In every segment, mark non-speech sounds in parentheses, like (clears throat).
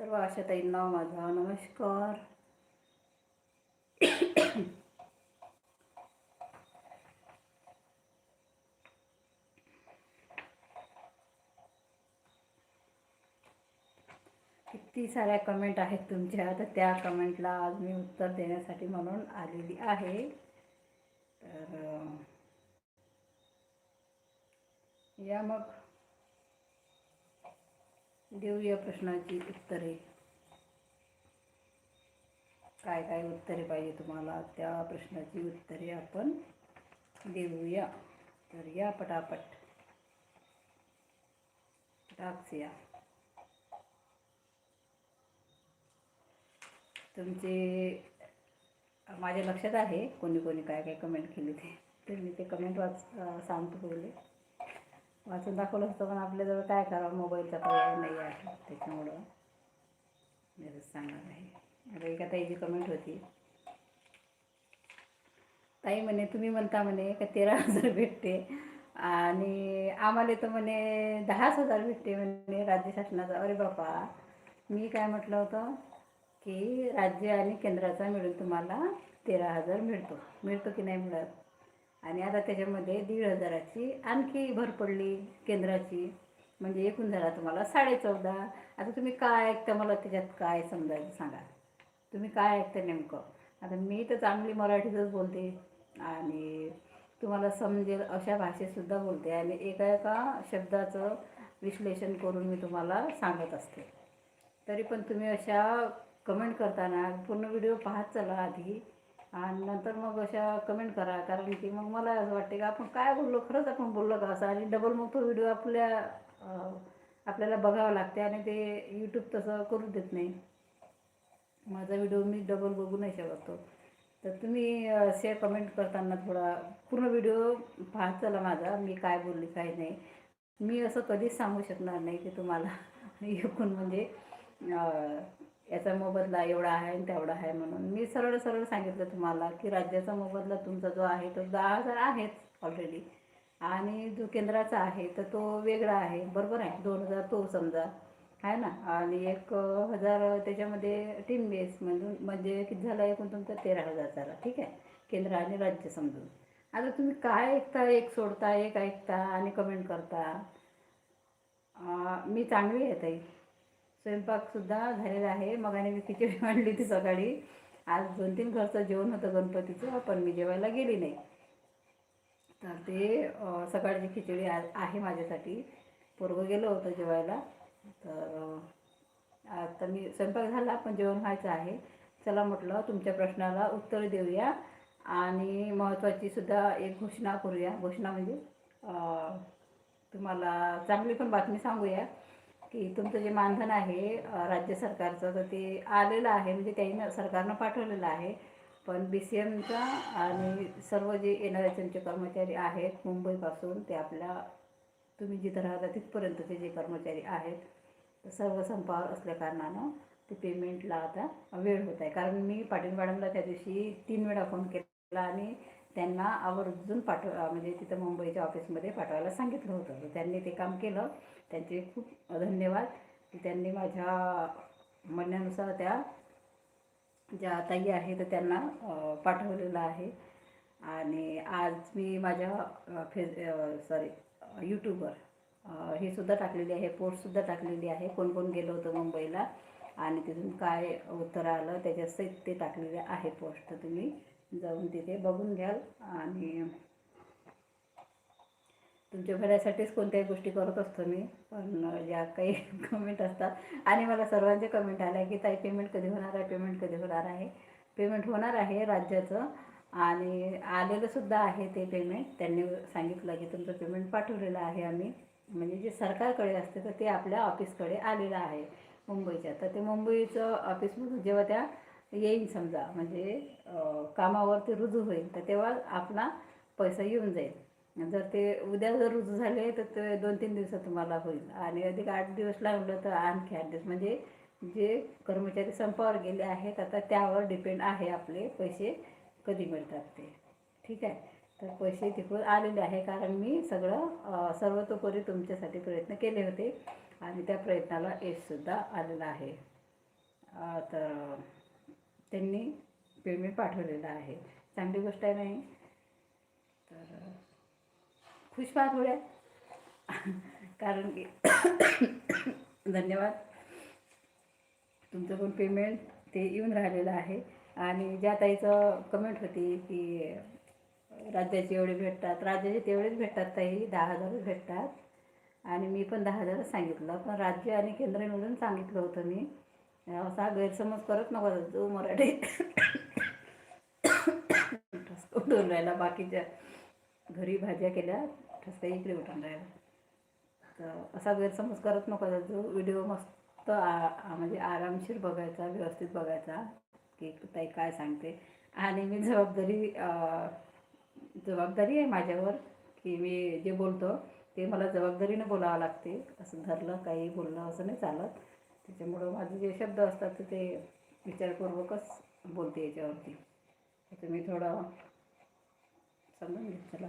सर्व आशाताईंना माझा नमस्कार. किती साऱ्या कमेंट आहेत तुमच्या? तर त्या कमेंटला आज मी उत्तर देण्यासाठी म्हणून आलेली आहे. तर या मग. देऊया प्रश्नाची उत्तरे. काय काय उत्तरे पाहिजे तुम्हाला? त्या प्रश्नाची उत्तरे आपण देऊया. तर या पटापट. टाक्स या. तुमचे माझ्या लक्षात आहे कोणी कोणी काय काय कमेंट केली ते. तर मी ते कमेंट वाच सांगतो पहिले. वाचून दाखवलं असतं पण आपल्याजवळ काय करावं? मोबाईलचा पर्याय नाही आहे त्याच्यामुळं मी सांगणार आहे. आता एका ताईची कमेंट होती. ताई म्हणे तुम्ही म्हणता म्हणे का तेरा हजार भेटते आणि आम्हाला तर म्हणे दहाच हजार भेटते म्हणे राज्य शासनाचा. अरे बापा मी काय म्हटलं होतं की राज्य आणि केंद्राचा मिळून तुम्हाला तेरा हजार मिळतो. मिळतो की नाही मिळत? आणि आता त्याच्यामध्ये दीड हजाराची आणखी भर पडली केंद्राची. म्हणजे एकूण झाला तुम्हाला साडे चौदा आता तुम्ही काय ऐकता मला त्याच्यात काय समजायचं सांगा. तुम्ही काय ऐकता नेमकं? आता मी तर चांगली मराठीतच बोलते आणि तुम्हाला समजेल अशा भाषेतसुद्धा बोलते आणि एका एका शब्दाचं विश्लेषण करून मी तुम्हाला सांगत असते. तरी पण तुम्ही अशा कमेंट करताना पूर्ण व्हिडिओ पाहत चला आधी. आणि नंतर मग अशा कमेंट करा कारण की मग मला असं वाटते की आपण काय बोललो खरंच आपण बोललो का असं? आणि डबल मग तो व्हिडिओ आपल्या आपल्याला बघावं लागते आणि ते यूट्यूब तसं करू देत नाही. माझा व्हिडिओ मी डबल बघू नाही शकतो तर तुम्ही शेअर कमेंट करताना थोडा पूर्ण व्हिडिओ पाहत चला माझा मी काय बोलली काय नाही. मी असं कधीच सांगू शकणार नाही की तुम्हाला. एकूण म्हणजे याचा मोबदला एवढा आहे आणि तेवढा आहे म्हणून मी सरळ सरळ सांगितलं तुम्हाला की राज्याचा मोबदला तुमचा जो आहे तो दहा हजार आहेच ऑलरेडी आणि जो केंद्राचा आहे तर तो वेगळा आहे. बरोबर आहे? दोन हजार तो समजा. आहे ना? आणि एक हजार त्याच्यामध्ये टीम बेस म्हणून म्हणजे किती झाला? एकूण तुमचा तेरा हजार झाला. ठीक आहे? केंद्र आणि राज्य समजून. आता तुम्ही काय ऐकता? एक सोडता एक ऐकता आणि कमेंट करता? मी चांगली आहे ताई. स्वयंपाकसुद्धा झालेला आहे. मगाने मी खिचडी (laughs) मांडली होती सकाळी. आज दोन तीन घरचं जेवण होतं गणपतीचं पण मी जेवायला गेली नाही. तर ते सकाळची खिचडी आज आहे माझ्यासाठी. पोरगं गेलो होतं जेवायला. तर आता मी स्वयंपाक झाला पण जेवण व्हायचं आहे. चला म्हटलं तुमच्या प्रश्नाला उत्तर देऊया. आणि महत्त्वाची सुद्धा एक घोषणा करूया. घोषणा म्हणजे तुम्हाला चांगली पण बातमी सांगूया. की तुमचं जे मानधन आहे राज्य सरकारचं तर ते आलेलं आहे. म्हणजे त्यांनी सरकारनं पाठवलेलं आहे. पण बी सी एमचा आणि सर्व जे येणारे त्यांचे कर्मचारी आहेत मुंबईपासून ते आपल्या तुम्ही जिथं राहता तिथपर्यंतचे जे कर्मचारी आहेत सर्व संपावर असल्या कारणानं ते पेमेंटला आता वेळ होत आहे. कारण मी पाटील मॅडमला त्या दिवशी तीन वेळा फोन केला आणि त्यांना आवर्जून पाठव म्हणजे तिथं मुंबईच्या ऑफिसमध्ये पाठवायला सांगितलं होतं. तर त्यांनी ते काम केलं. त्यांचे खूप धन्यवाद. की त्यांनी माझ्या म्हणण्यानुसार त्या ज्या ताई आहे तर त्यांना पाठवलेलं आहे. आणि आज मी माझ्या अ, फेस सॉरी यूट्यूबवर हे सुद्धा टाकलेली आहे पोस्टसुद्धा टाकलेली आहे कोण कोण गेलं होतं मुंबईला आणि तिथून काय उत्तर आलं त्याच्यासहित ते टाकलेले आहे पोस्ट. तर तुम्ही जाऊन तिथे बघून घ्याल आणि तुमच्या भल्यासाठीच कोणत्याही गोष्टी करत असतो मी पण ज्या काही (laughs) कमेंट असतात. आणि मला सर्वांचे कमेंट आले की ताई पेमेंट कधी होणार आहे? पेमेंट कधी होणार आहे? पेमेंट होणार आहे राज्याचं आणि आलेलंसुद्धा आहे ते पेमेंट त्यांनी सांगितलं की तुमचं पेमेंट पाठवलेलं आहे आम्ही. म्हणजे जे सरकारकडे असते तर ते आपल्या ऑफिसकडे आलेलं आहे मुंबईच्या. तर ते मुंबईचं ऑफिसमधून जेव्हा त्या येईल समजा म्हणजे कामावर ते रुजू होईल तर तेव्हा आपला पैसा येऊन जाईल. जर ते उद्या जर रुजू झाले तर ते दोन तीन दिवसात तुम्हाला होईल. आणि अधिक आठ दिवस लागलं तर आणखी आठ दिवस. म्हणजे जे कर्मचारी संपावर गेले आहेत आता त्यावर डिपेंड आहे आपले पैसे कधी मिळतात ते. ठीक आहे? तर पैसे तिकडून आलेले आहे कारण मी सगळं सर्वतोपरी तुमच्यासाठी प्रयत्न केले होते. आणि त्या प्रयत्नाला यशसुद्धा आलेलं आहे. तर त्यांनी पेमेंट पाठवलेलं आहे. चांगली गोष्ट आहे नाही? तर खुश व्हा हो थोड्या कारण की धन्यवाद। तुमचं पण पेमेंट ते येऊन राहिलेलं आहे. आणि ज्या ताईचं कमेंट होती की राज्याचे एवढे भेटतात राज्याचे तेवढेच भेटतात ताई दहा हजारच भेटतात. आणि मी पण दहा हजारच सांगितलं पण राज्य आणि केंद्र मिळून सांगितलं होतं मी. असा गैरसमज करत नको जो मराठी (coughs) राहिला बाकीच्या. घरी भाज्या केल्या ठसका इकडे उठून राहिला तर असा गैरसमज करत नको जो व्हिडिओ मस्त आ म्हणजे आरामशीर बघायचा व्यवस्थित बघायचा की ताई काय सांगते. आणि मी जबाबदारी जबाबदारी आहे माझ्यावर की मी जे बोलतो ते मला जबाबदारीनं बोलावं लागते. असं धरलं काही बोललं असं नाही चालत. त्याच्यामुळं माझे जे शब्द असतात ते विचारपूर्वकच बोलते याच्यावरती. तर तुम्ही थोडं समजून घेत चला.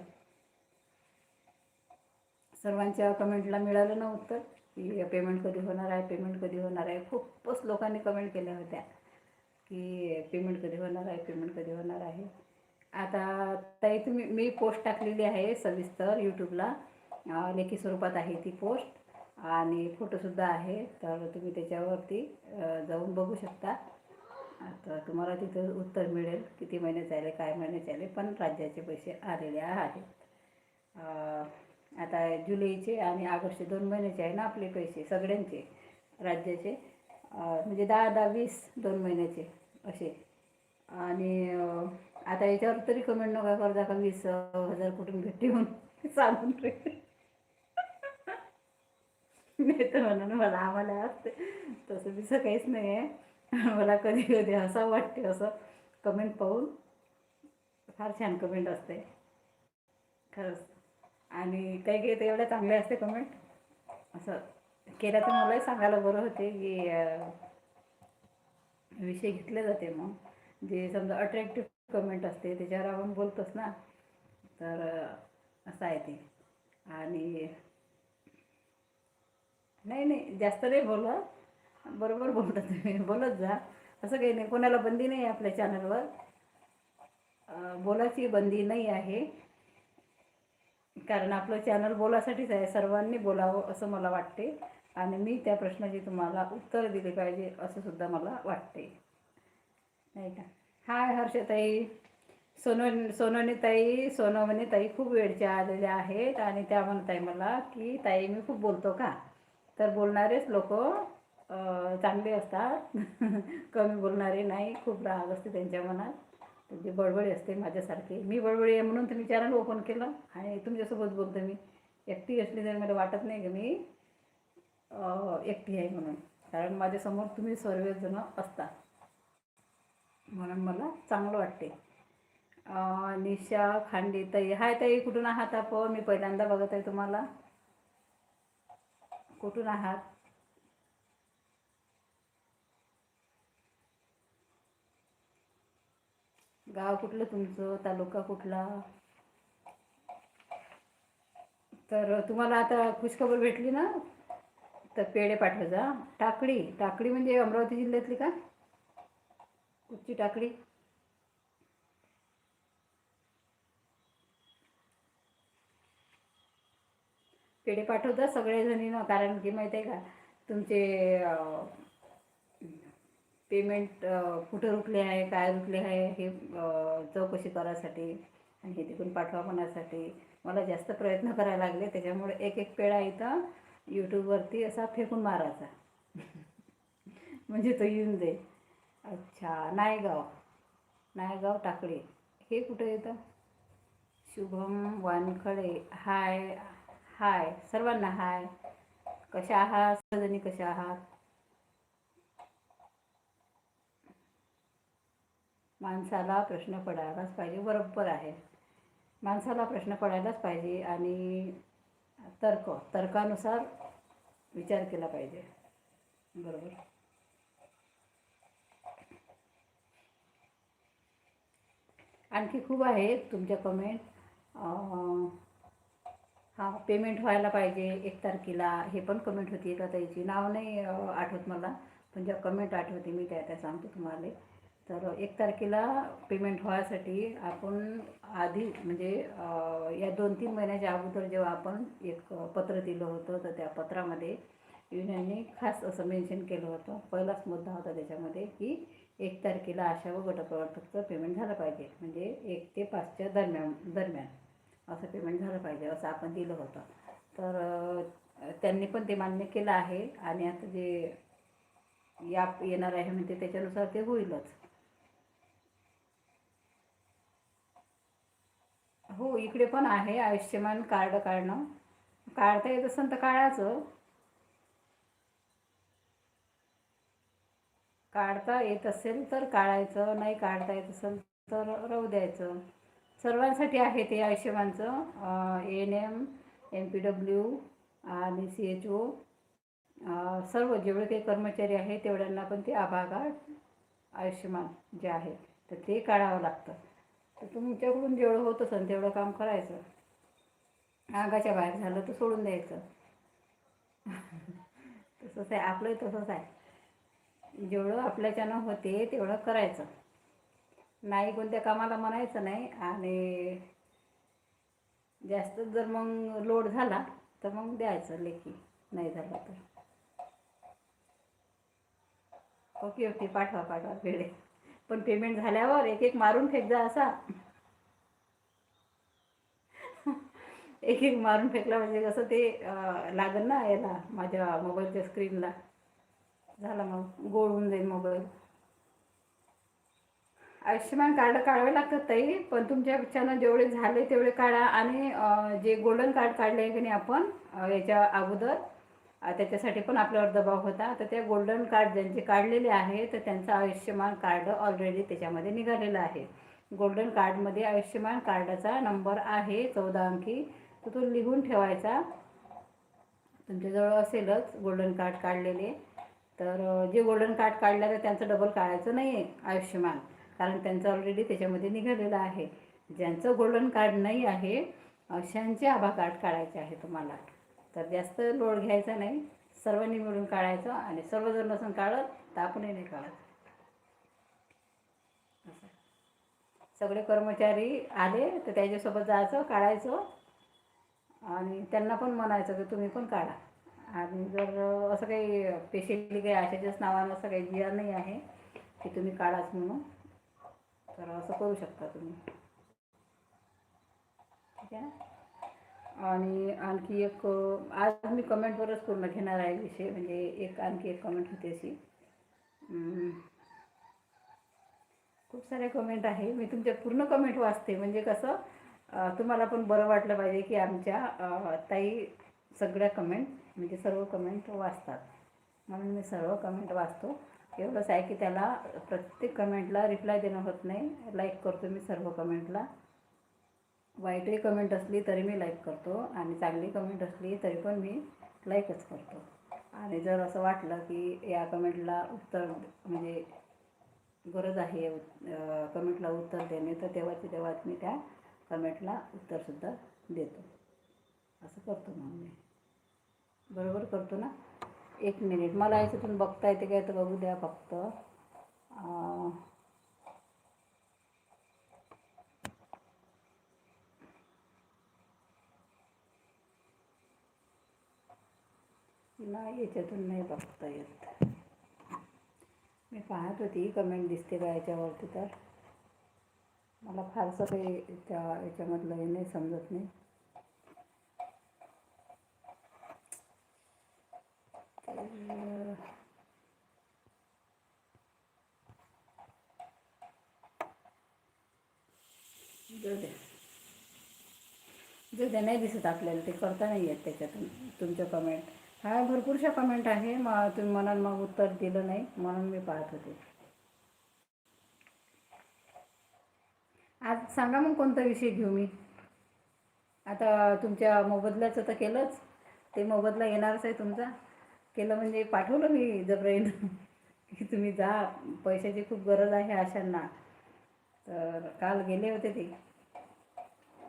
सर्वांच्या कमेंटला मिळालं ना उत्तर की पेमेंट कधी होणार आहे पेमेंट कधी होणार आहे. खूपच लोकांनी कमेंट केल्या होत्या की पेमेंट कधी होणार आहे पेमेंट कधी होणार आहे. आता ताई तुम्ही मी पोस्ट टाकलेली आहे सविस्तर यूट्यूबला लेखी स्वरूपात आहे ती पोस्ट आणि फोटोसुद्धा आहे तर तुम्ही त्याच्यावरती जाऊन बघू शकता. आता तुम्हाला तिथं उत्तर मिळेल किती महिन्याचे आले काय महिन्याचे आले पण राज्याचे पैसे आलेले आहेत. आता जुलैचे आणि ऑगस्टचे दोन महिन्याचे आहे ना आपले पैसे सगळ्यांचे राज्याचे. म्हणजे दहा दहा वीस दोन महिन्याचे असे. आणि आता याच्यावर तरी कमेंट नका करता का वीस हजार कुठून भेटते म्हणून. (laughs) चालून रे (laughs) नाही तर म्हणून मला आम्हाला असते तसं बीस काहीच नाही आहे. (laughs) मला कधी कधी असं वाटते असं कमेंट पाहून फार छान कमेंट असते. खरंच. आणि काही काही तर एवढ्या चांगल्या असते कमेंट असं केलं तर मलाही सांगायला बरं होते की विषय घेतले जाते मग. जे समजा अट्रॅक्टिव्ह कमेंट असते त्याच्यावर आपण बोलतोच ना. तर असं आहे ते. आणि नाही नाही जास्त नाही बोलत. बरोबर बोलता तुम्ही. बोलत जा. असं काही नाही. कोणाला बंदी नाही आहे आपल्या चॅनलवर बोलाची बोलायची बंदी नाही आहे. कारण आपलं चॅनल बोलासाठीच आहे. सर्वांनी बोलावं असं मला वाटते. आणि मी त्या प्रश्नाची तुम्हाला उत्तर दिली पाहिजे असं सुद्धा मला वाटते. नाही का? हाय हर्षताई. सोनो सोनवनीताई सोनवनीताई खूप वेळच्या आलेल्या आहेत. आणि त्या म्हणताय मला की ताई मी खूप बोलतो का? तर बोलणारेच लोक चांगले असतात. (laughs) कमी बोलणारे नाही खूप राग असते त्यांच्या मनात. म्हणजे त्यांची बडबडी असते माझ्यासारखी. मी बडबडी आहे म्हणून तुम्ही चॅनल ओपन केलं आणि तुमच्यासोबत बोलतो मी. एकटी असली तरी मला वाटत नाही की मी एकटी आहे म्हणून. कारण माझ्यासमोर तुम्ही सर्वजण असता. म्हणून मला चांगलं वाटते. निशा खांडी ताई. हाय ताई कुठून आहात आपण मी पहिल्यांदा बघत आहे तुम्हाला. कुठून आहात? गाव कुठलं तुमचं? तालुका कुठला? तर तुम्हाला आता खुशखबर भेटली ना? तर पेढे पाठवा जा. टाकडी. म्हणजे अमरावती जिल्ह्यातली का? कुठची टाकडी? पेढे पाठवता सगळेजणीनं कारण की माहिती आहे का तुमचे पेमेंट कुठं रुकले आहे काय रुकले आहे हे चौकशी करायसाठी आणि हे तिकडून पाठवा म्हणासाठी मला जास्त प्रयत्न करायला लागले. त्याच्यामुळे एक एक पेळा इथं यूट्यूबवरती असा फेकून मारायचा. म्हणजे तो येऊन जाईल. अच्छा नायगाव. नायगाव टाकळे. हे कुठं येतं शुभम वानखळे हाय हाय. सर्वांना हाय. कशा आहात? सर्वजणी कशा आहात? माणसाला प्रश्न पडायलाच पाहिजे बरोबर आहे. माणसाला प्रश्न पडायलाच पाहिजे आणि तर्क तर्कानुसार विचार केला पाहिजे. बरोबर? आणखी खूप आहेत तुमच्या कमेंट हां पेमेंट व्हायला पाहिजे एक तारखेला हे पण कमेंट होती एका ताईची. नाव नाही आठवत मला पण ज्या कमेंट आठवते मी त्या त्या सांगतो तुम्हाला. तर एक तारखेला पेमेंट व्हायसाठी आपण आधी म्हणजे या दोन तीन महिन्याच्या अगोदर जेव्हा आपण एक पत्र दिलं होतं तर त्या पत्रामध्ये युनियनने खास असं मेन्शन केलं होतं. पहिलाच मुद्दा होता त्याच्यामध्ये की एक तारखेला आशा व गटप्रवर्तकचं पेमेंट झालं पाहिजे. म्हणजे एक ते पाचच्या दरम्यान दरम्यान असं पेमेंट झालं पाहिजे असं आपण दिलं होतं. तर त्यांनी पण ते मान्य केलं आहे. आणि आता जे या येणार आहे म्हणजे त्याच्यानुसार ते होईलच हो इकडे पण आहे आयुष्यमान कार्ड काढणं. काढता येत असेल तर काढायचं. काढता येत असेल तर काढायचं नाही काढता येत असेल तर राहू द्यायचं. सर्वांसाठी आहे ते आयुष्यमानचं N M M P W आणि सी एच ओ सर्व जेवढे काही कर्मचारी आहे तेवढ्यांना पण ते आभा कार्ड आयुष्यमान जे आहे तर ते काढावं लागतं. तर तुमच्याकडून जेवढं होत असेल तेवढं काम करायचं. अंगाच्या बाहेर झालं तर सोडून द्यायचं. (laughs) तसंच आहे आपलंही तसंच आहे. जेवढं आपल्याच्यानं होते तेवढं करायचं. नाही कोणत्या कामाला म्हणायचं नाही आणि जास्त जर मग लोड झाला तर मग द्यायचं लेखी नाही झालं तर. ओके ओके पाठवा पाठवा वेळे पण पेमेंट झाल्यावर एक एक मारून फेक जा असा. एक एक मारून फेकला म्हणजे कसं ते लागेल ना याला माझ्या मोबाईलच्या स्क्रीनला. झाला मग गोळ होऊन जाईल मोबाईल. आयुष्यमान कार्ड काढावे लागतात ताई पण तुमच्या तुमच्याच्यानं जेवढे झाले तेवढे काढा आणि जे गोल्डन कार्ड काढले आहे की नाही आपण याच्या अगोदर त्याच्यासाठी पण आपल्यावर दबाव होता. तर त्या गोल्डन कार्ड ज्यांचे काढलेले आहे तर त्यांचं आयुष्यमान कार्ड ऑलरेडी त्याच्यामध्ये निघालेलं आहे. गोल्डन कार्डमध्ये आयुष्यमान कार्डाचा नंबर आहे चौदा अंकी. तर तो लिहून ठेवायचा. तुमच्याजवळ असेलच गोल्डन कार्ड काढलेले. तर जे गोल्डन कार्ड काढलं तर त्यांचं डबल काढायचं नाही आहे आयुष्यमान. कारण त्यांचं ऑलरेडी त्याच्यामध्ये निघालेलं आहे. ज्यांचं गोल्डन कार्ड नाही आहे अशांचे आभा कार्ड काढायचे आहे तुम्हाला. तर जास्त लोड घ्यायचा नाही. सर्वांनी मिळून काढायचं आणि सर्वजण नसून काढत तर आपणही नाही काढत. असं. सगळे कर्मचारी आले तर त्याच्यासोबत जायचं काढायचं. आणि त्यांना पण म्हणायचं की तुम्ही पण काढा. आणि जर असं काही पेशंटली काही आशाच्याच नावानं असं काही जिया नाही आहे की तुम्ही काढाच म्हणून तर असं करू शकता तुम्ही. ठीक आहे ना? आणि आणखी एक आज मी कमेंटवरच पूर्ण घेणार आहे विषय म्हणजे एक आणखी एक कमेंट होती अशी. खूप सारे कमेंट आहे. मी तुमच्या पूर्ण कमेंट वाचते. म्हणजे कसं तुम्हाला पण बरं वाटलं पाहिजे की आमच्या ताई सगळ्या कमेंट म्हणजे सर्व कमेंट वाचतात. म्हणून मी सर्व कमेंट वाचतो. एवढंच आहे की त्याला प्रत्येक कमेंटला रिप्लाय देणं होत नाही. लाईक करतो मी सर्व कमेंटला वाईटही कमेंट असली तरी मी लाईक करतो आणि चांगली कमेंट असली तरी पण मी लाईकच करतो. आणि जर असं वाटलं की या कमेंटला उत्तर म्हणजे गरज आहे कमेंटला उत्तर देणे तर तेव्हाची तेव्हाच मी त्या कमेंटला उत्तरसुद्धा देतो. असं करतो मग मी. बरोबर करतो ना? एक मिनिट मला याच्यातून बघता येते काय तर बघू द्या फक्त. नाही याच्यातून नाही बघता येत. मी पाहत होती कमेंट दिसते का याच्यावरती तर. मला फारसं काही त्या याच्यामधलं हे नाही समजत नाही. जाऊ द्या. जाऊ द्या नाही दिसत आपल्याला ते करता नाही येत त्याच्यातून तुमचं कमेंट हा भरपूरशा कमेंट आहे. मग तुम्ही म्हणाल मग उत्तर दिलं नाही. म्हणून मी पाहत होते. आज सांगा मग कोणता विषय घेऊ मी? आता तुमच्या मोबदल्याचं तर केलंच. ते मोबदला येणारच आहे तुमचा. केलं म्हणजे पाठवलं मी जबराईन. की तुम्ही जा पैशाची खूप गरज आहे अशांना. तर काल गेले होते ते.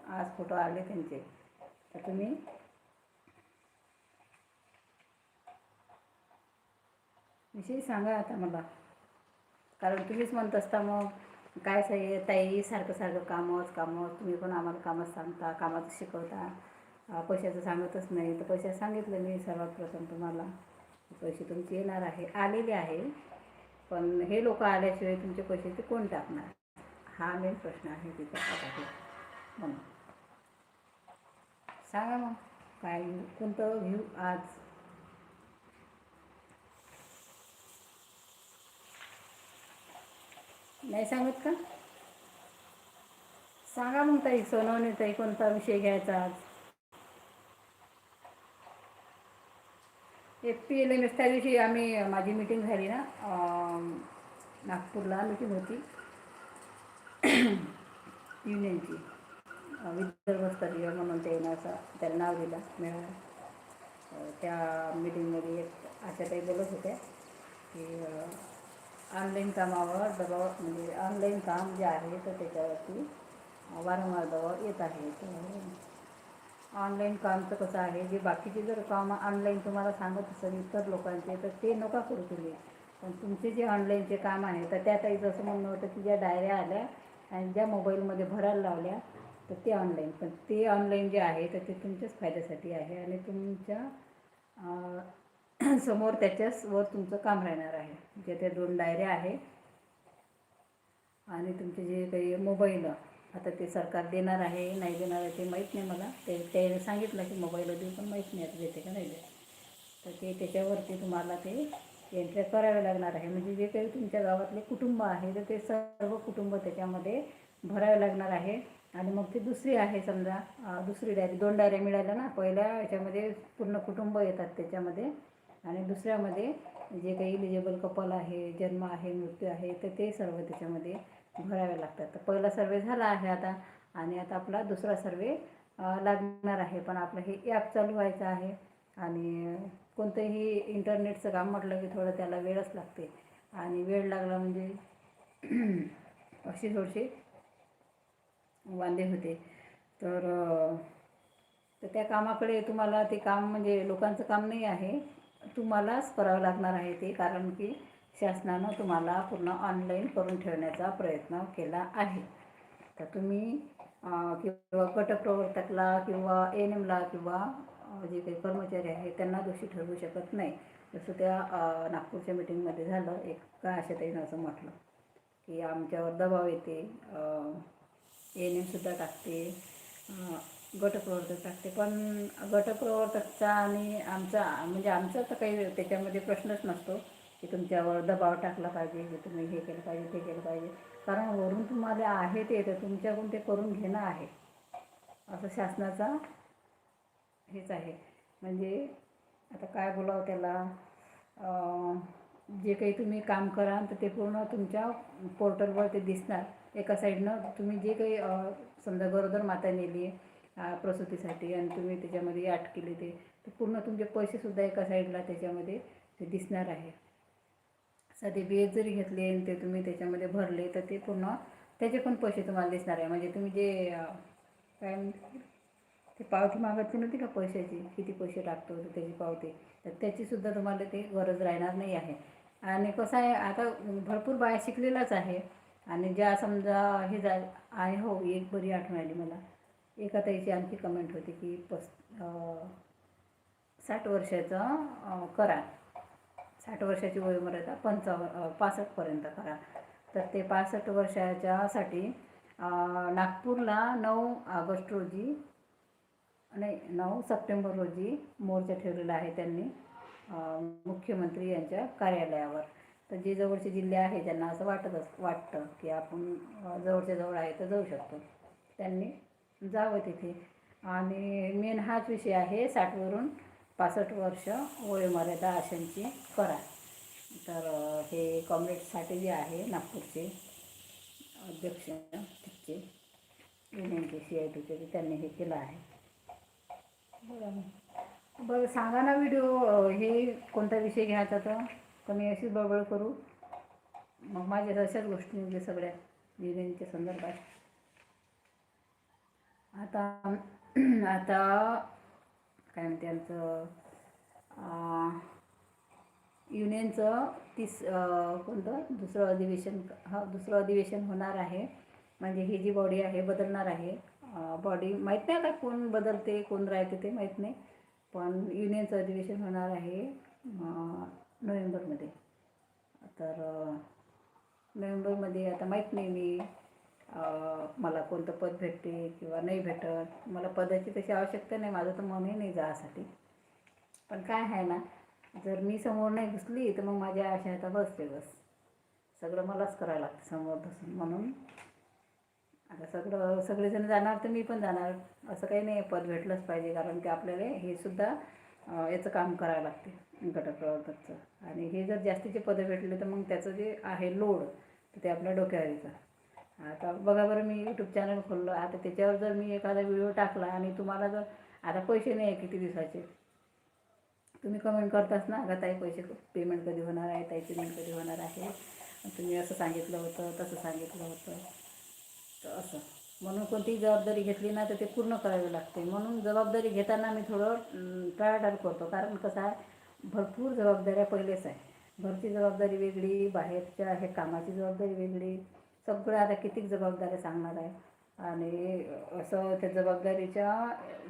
आज फोटो आले त्यांचे. तर तुम्ही विषय सांगा आता मला. कारण तुम्हीच म्हणत असता मग काय साई ताई सारखं सारखं कामच कामच तुम्ही पण आम्हाला कामच सांगता कामाचं शिकवता. पैशाचं सांगतच नाही. तर पैशाचं सांगितलं मी सर्वात प्रथम तुम्हाला. पैसे तुमचे येणार आहे आलेले आहे. पण हे लोक आल्याशिवाय तुमचे पैसे ते कोण टाकणार? हा मेन प्रश्न आहे तिथे. म्हणून सांगा मग काय कोणतं घेऊ आज नाही सांगत का? सांगा मग ताई सोनवणे ताई कोणता विषय घ्यायचा आज? F P L M S त्या दिवशी आम्ही माझी मीटिंग झाली ना नागपूरला मीटिंग होती. (clears throat) युनियनची विदर्भस्तरीय म्हणून ते असं त्याला नाव दिलं मिळालं त्या मीटिंगमध्ये एक आशाताई बोलत होत्या की ऑनलाईन कामावर दबाव म्हणजे ऑनलाईन काम जे आहे तर त्याच्यावरती वारंवार दबाव येत आहे. तर ऑनलाईन कामचं कसं आहे जे बाकीचे जर काम ऑनलाईन तुम्हाला सांगत असेल इतर लोकांचे तर ते नका करू तुम्ही. पण तुमचे जे ऑनलाईनचे काम आहे तर त्या ताईचं असं म्हणणं होतं की ज्या डायऱ्या आल्या आणि ज्या मोबाईलमध्ये भरायला लावल्या तर ते ऑनलाईन पण ते ऑनलाईन जे आहे तर ते तुमच्याच फायद्यासाठी आहे आणि तुमच्या (clears throat) समोर त्याच्याच वर तुमचं काम राहणार आहे. म्हणजे जे त्या दोन डायऱ्या आहे आणि तुमचे जे काही मोबाईल आता ते सरकार देणार आहे नाही देणार आहे ते माहीत नाही मला. ते त्याने सांगितलं की मोबाईल देऊ पण माहीत नाही आता देते का नाही देत. तर ते त्याच्यावरती तुम्हाला ते एंट्री करावे लागणार आहे. म्हणजे जे काही तुमच्या गावातले कुटुंब आहे तर ते सर्व कुटुंब त्याच्यामध्ये भरावे लागणार आहे. आणि मग ती दुसरी आहे समजा दुसरी डायरी दोन डायऱ्या मिळाल्या ना पहिल्या याच्यामध्ये पूर्ण कुटुंब येतात त्याच्यामध्ये. आणि दुसऱ्यामध्ये जे काही इलिजिबल कपल आहे जन्म आहे मृत्यू आहे तर ते सर्व त्याच्यामध्ये भरावे लागतात. तर पहिला सर्वे झाला आहे आता आणि आता आपला दुसरा सर्वे लागणार आहे. पण आपलं हे ॲप चालू व्हायचं आहे आणि कोणतंही इंटरनेटचं काम म्हटलं की थोडं त्याला वेळच लागते. आणि वेळ लागला म्हणजे (clears throat) अशी थोडीशी वांदे होते. तर तर त्या कामाकडे तुम्हाला ते काम म्हणजे लोकांचं काम नाही आहे. तुम्हालाच करावं लागणार आहे ते कारण की शासनानं तुम्हाला पूर्ण ऑनलाईन करून ठेवण्याचा प्रयत्न केला आहे. तर तुम्ही किंवा गटप्रवर्तकला किंवा एन एमला किंवा जे काही कर्मचारी आहे त्यांना दोषी ठरवू शकत नाही. जसं त्या नागपूरच्या मिटिंगमध्ये झालं एक का आशाताईनं असं म्हटलं की आमच्यावर दबाव येते एन एमसुद्धा टाकते गटप्रवर्तक टाकते. पण गटप्रवर्तकचा आणि आमचा म्हणजे आमचा तर काही त्याच्यामध्ये प्रश्नच नसतो की तुमच्यावर दबाव टाकला पाहिजे की तुम्ही हे केलं पाहिजे ते केलं पाहिजे. कारण वरून तुम्हाला आहे ते तर तुमच्याकडून ते करून घेणं आहे. असं शासनाचा हेच आहे. म्हणजे आता काय बोलावं त्याला? जे काही तुम्ही काम कराल तर ते पूर्ण तुमच्या पोर्टलवर ते दिसणार. एका साईडनं तुम्ही जे काही समजा गरोदर माता नेली आहे प्रसूतीसाठी आणि तुम्ही त्याच्यामध्ये ॲड केली ते तर पूर्ण तुमचे पैसेसुद्धा एका साईडला त्याच्यामध्ये ते दिसणार आहे. साधे बेज जरी घेतले आणि ते तुम्ही त्याच्यामध्ये भरले तर ते पूर्ण त्याचे पण पैसे तुम्हाला दिसणार आहे. म्हणजे तुम्ही जे काय म्हणते ते पावती मागतली नव्हती का पैशाची? किती पैसे टाकतो तर त्याची पावती? तर त्याचीसुद्धा तुम्हाला ते गरज राहणार नाही आहे. आणि कसं आहे आता भरपूर बाया शिकलेलाच आहे. आणि ज्या समजा हे जा आहे हो एक बरी आठवण आली मला. एका ताईची आणखी कमेंट होती की पस साठ वर्षाचं करा. साठ वर्षाची वयोमर्यादा पंचाव पासष्टपर्यंत करा. तर ते पासष्ट वर्षाच्यासाठी नागपूरला नऊ ऑगस्ट रोजी नाही नऊ सप्टेंबर रोजी मोर्चा ठेवलेला आहे त्यांनी मुख्यमंत्री यांच्या कार्यालयावर. तर जे जवळचे जिल्हे आहे त्यांना असं वाटत असं वाटतं की आपण जवळच्या जवळ आहे तर जाऊ शकतो. त्यांनी जावं तिथे. आणि मेन हाच विषय आहे साठवरून पासष्ट वर्ष वयोमर्यादा अशांची करा तर हे कॉम्रेडसाठी जे आहे नागपूरचे अध्यक्ष तिथचे विनंती सी आय टीचे त्यांनी हे केलं आहे. बरं. बरं सांगा ना व्हिडिओ हे कोणता विषय घ्यायचा तर कमी अशी अशीच बळबळ करू. मग माझ्या अशाच गोष्टी म्हणजे सगळ्या युनियनच्या संदर्भात. आता आता काय म्हणते आमचं युनियनचं तीस कोणतं? दुसरं अधिवेशन हा दुसरं अधिवेशन होणार आहे. म्हणजे ही जी बॉडी आहे बदलणार आहे. बॉडी माहीत नाही आता कोण बदलते कोण राहते ते माहीत नाही. पण युनियनचं अधिवेशन होणार आहे नोव्हेंबरमध्ये. तर नोव्हेंबरमध्ये आता माहीत नाही मी. मला कोणतं पद भेटते किंवा नाही भेटत. मला पदाची तशी आवश्यकता नाही माझं तर मनही नाही जासाठी पण काय आहे ना जर मी समोर नाही घुसली तर मग माझ्या आशा आता बसते बस. सगळं मलाच करावं लागतं समोर बसून. म्हणून आता सगळं सगळेजण जाणार तर मी पण जाणार. असं काही नाही पद भेटलंच पाहिजे. कारण की आपल्याला हे सुद्धा याचं काम करावं लागते गटप्रवर्तकचं आणि हे जर जास्तीचे पदं भेटले तर मग त्याचं जे आहे लोड तर ते आपल्या डोक्यावर येतं. आता बघा बरं मी यूट्यूब चॅनल खोललं. आता त्याच्यावर जर मी एखादा व्हिडिओ टाकला आणि तुम्हाला जर आता पैसे नाही आहे किती दिवसाचे? तुम्ही कमेंट करताच ना का ताई पैसे पेमेंट कधी होणार आहे? ताई पेमेंट कधी होणार आहे? तुम्ही असं सांगितलं होतं तसं सांगितलं होतं. तर असं. म्हणून कोणतीही जबाबदारी घेतली ना तर ते पूर्ण करावी लागते. म्हणून जबाबदारी घेताना मी थोडं टाळाटाळ करतो. कारण कसं आहे भरपूर जबाबदाऱ्या पहिलेच आहे. घरची जबाबदारी वेगळी बाहेरच्या हे कामाची जबाबदारी वेगळी. सगळं आता कितीक जबाबदाऱ्या सांगणार आहे? आणि असं त्या जबाबदारीच्या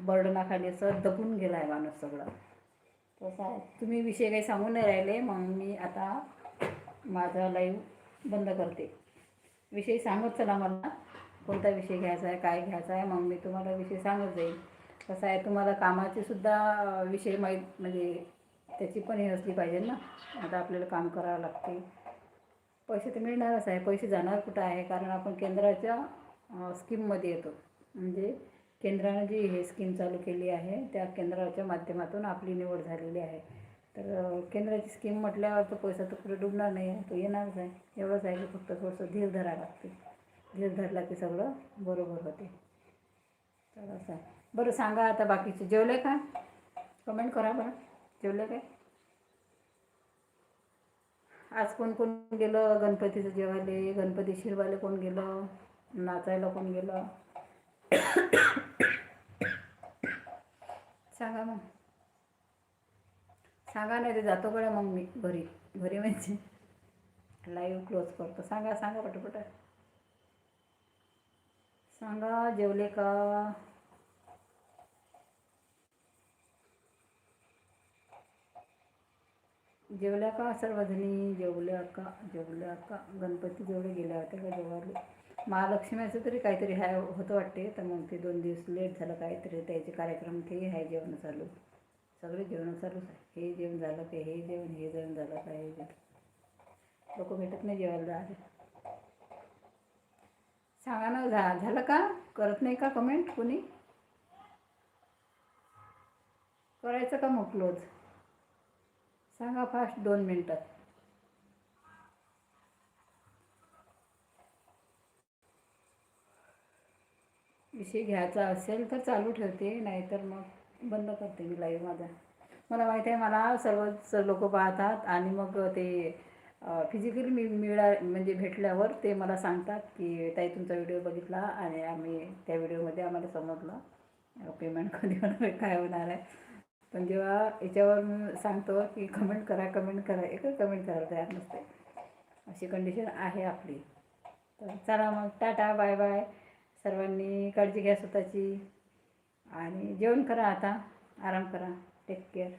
बर्डनाखाली असं दबून गेला आहे माणूस सगळं. तसं आहे तुम्ही विषय काही सांगू नाही राहिले मग मी आता माझा लाईव्ह बंद करते. विषय सांगत चला मला. कोणता विषय घ्यायचा आहे काय घ्यायचा आहे मग मी तुम्हाला विषय सांगत जाईल कसं आहे तुम्हाला कामाचे सुद्धा विषय माहीत म्हणजे त्याची पण हे असली पाहिजे ना. आता आपल्याला काम करावं लागते. पैसे तर मिळणारच आहे. पैसे जाणार कुठं आहे? कारण आपण केंद्राच्या स्कीममध्ये येतो. म्हणजे केंद्रानं जी हे स्कीम चालू केली आहे त्या केंद्राच्या माध्यमातून आपली निवड झालेली आहे. तर केंद्राची स्कीम म्हटल्यावर तो पैसा तर पुढे डुबणार नाही. आहे तो येणारच आहे. एवढंच आहे की फक्त थोडंसं धीर धरावं लागते. धीर धरला की सगळं बरोबर होते. तर असं आहे. बरं सांगा आता बाकीचे. जेवले का? कमेंट करा बरं. जेवले काय? आज कोण कोण गेलं? गणपतीचं जेवायले गणपती शिरवायला कोण गेलं? नाचायला कोण गेलं? सांगा मग. सांगा नाही ते जातो कडे मग मी घरी. घरी म्हणजे लाईव्ह क्लोज करतो. सांगा सांगा पटपट. सांगा जेवले का? जेवल्या का सर्वजणी? जेवल्या का? जेवल्या का? गणपती जेवढे गेल्या होत्या का जेवायला? महालक्ष्मीचं तरी काहीतरी हाय होतं वाटते. तर मग ते दोन दिवस लेट झालं काहीतरी. त्याचे कार्यक्रम ते आहे जेवण चालू. सगळे जेवण चालूच आहे. हे जेवण झालं ते हे जेवण हे जेवण झालं का हे जेवण. लोक भेटत नाही जेवायला जायला सांगा ना झा झालं का? करत नाही का कमेंट कोणी? करायचं का मग क्लोज सांगा फास्ट दोन मिनटात विषय घ्यायचा असेल तर चालू ठेवते नाहीतर मग बंद करते मी लाईव्ह माझा. मला माहीत आहे मला सर्वच लोक पाहतात आणि मग ते फिजिकली मी मिळा म्हणजे भेटल्यावर ते मला सांगतात की ताई तुमचा व्हिडिओ बघितला आणि आम्ही त्या व्हिडिओमध्ये आम्हाला समजलं. पेमेंट कधी होणार आहे काय होणार आहे? पण जेव्हा याच्यावर सांगतो की कमेंट करा कमेंट करा एकच कमेंट करायला तयार नसते. अशी कंडिशन आहे आपली. तर चला मग टाटा बाय बाय सर्वांनी काळजी घ्या स्वतःची. आणि जेवण करा आता. आराम करा. Take care